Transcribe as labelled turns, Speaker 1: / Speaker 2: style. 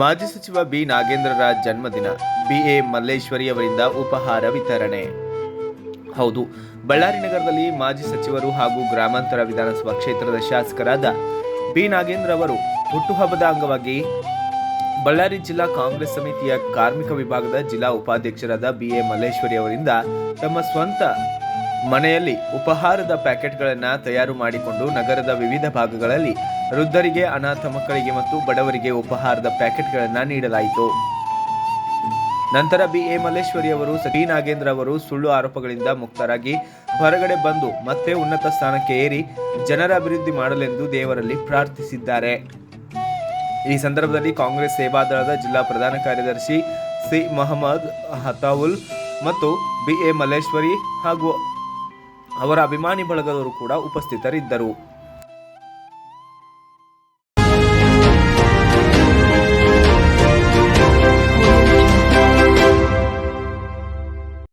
Speaker 1: ಮಾಜಿ ಸಚಿವ ಬಿ. ನಾಗೇಂದ್ರರ ಜನ್ಮದಿನ ಬಿಎ ಮಲ್ಲೇಶ್ವರಿ ಅವರಿಂದ ಉಪಹಾರ ವಿತರಣೆ. ಹೌದು, ಬಳ್ಳಾರಿ ನಗರದಲ್ಲಿ ಮಾಜಿ ಸಚಿವರು ಹಾಗೂ ಗ್ರಾಮಾಂತರ ವಿಧಾನಸಭಾ ಕ್ಷೇತ್ರದ ಶಾಸಕರಾದ ಬಿ. ನಾಗೇಂದ್ರ ಅವರು ಹುಟ್ಟುಹಬ್ಬದ ಅಂಗವಾಗಿ ಬಳ್ಳಾರಿ ಜಿಲ್ಲಾ ಕಾಂಗ್ರೆಸ್ ಸಮಿತಿಯ ಕಾರ್ಮಿಕ ವಿಭಾಗದ ಜಿಲ್ಲಾ ಉಪಾಧ್ಯಕ್ಷರಾದ ಬಿಎ ಮಲ್ಲೇಶ್ವರಿ ಅವರಿಂದ ತಮ್ಮ ಸ್ವಂತ ಮನೆಯಲ್ಲಿ ಉಪಹಾರದ ಪ್ಯಾಕೆಟ್ಗಳನ್ನು ತಯಾರು ಮಾಡಿಕೊಂಡು ನಗರದ ವಿವಿಧ ಭಾಗಗಳಲ್ಲಿ ವೃದ್ಧರಿಗೆ, ಅನಾಥ ಮಕ್ಕಳಿಗೆ ಮತ್ತು ಬಡವರಿಗೆ ಉಪಹಾರದ ಪ್ಯಾಕೆಟ್ಗಳನ್ನು ನೀಡಲಾಯಿತು. ನಂತರ ಬಿ ಎ ಮಲ್ಲೇಶ್ವರಿ ಅವರು, ಸಿ. ನಾಗೇಂದ್ರ ಅವರು ಸುಳ್ಳು ಆರೋಪಗಳಿಂದ ಮುಕ್ತರಾಗಿ ಹೊರಗಡೆ ಬಂದು ಮತ್ತೆ ಉನ್ನತ ಸ್ಥಾನಕ್ಕೆ ಏರಿ ಜನರ ಅಭಿವೃದ್ಧಿ ಮಾಡಲೆಂದು ದೇವರಲ್ಲಿ ಪ್ರಾರ್ಥಿಸಿದ್ದಾರೆ. ಈ ಸಂದರ್ಭದಲ್ಲಿ ಕಾಂಗ್ರೆಸ್ ಸೇವಾದಳದ ಜಿಲ್ಲಾ ಪ್ರಧಾನ ಕಾರ್ಯದರ್ಶಿ ಸಿ. ಮೊಹಮ್ಮದ್ ಹತಾವುಲ್ ಮತ್ತು ಬಿ ಎ ಮಲ್ಲೇಶ್ವರಿ ಹಾಗೂ ಅವರ ಅಭಿಮಾನಿ ಬಳಗದವರು ಕೂಡ ಉಪಸ್ಥಿತರಿದ್ದರು.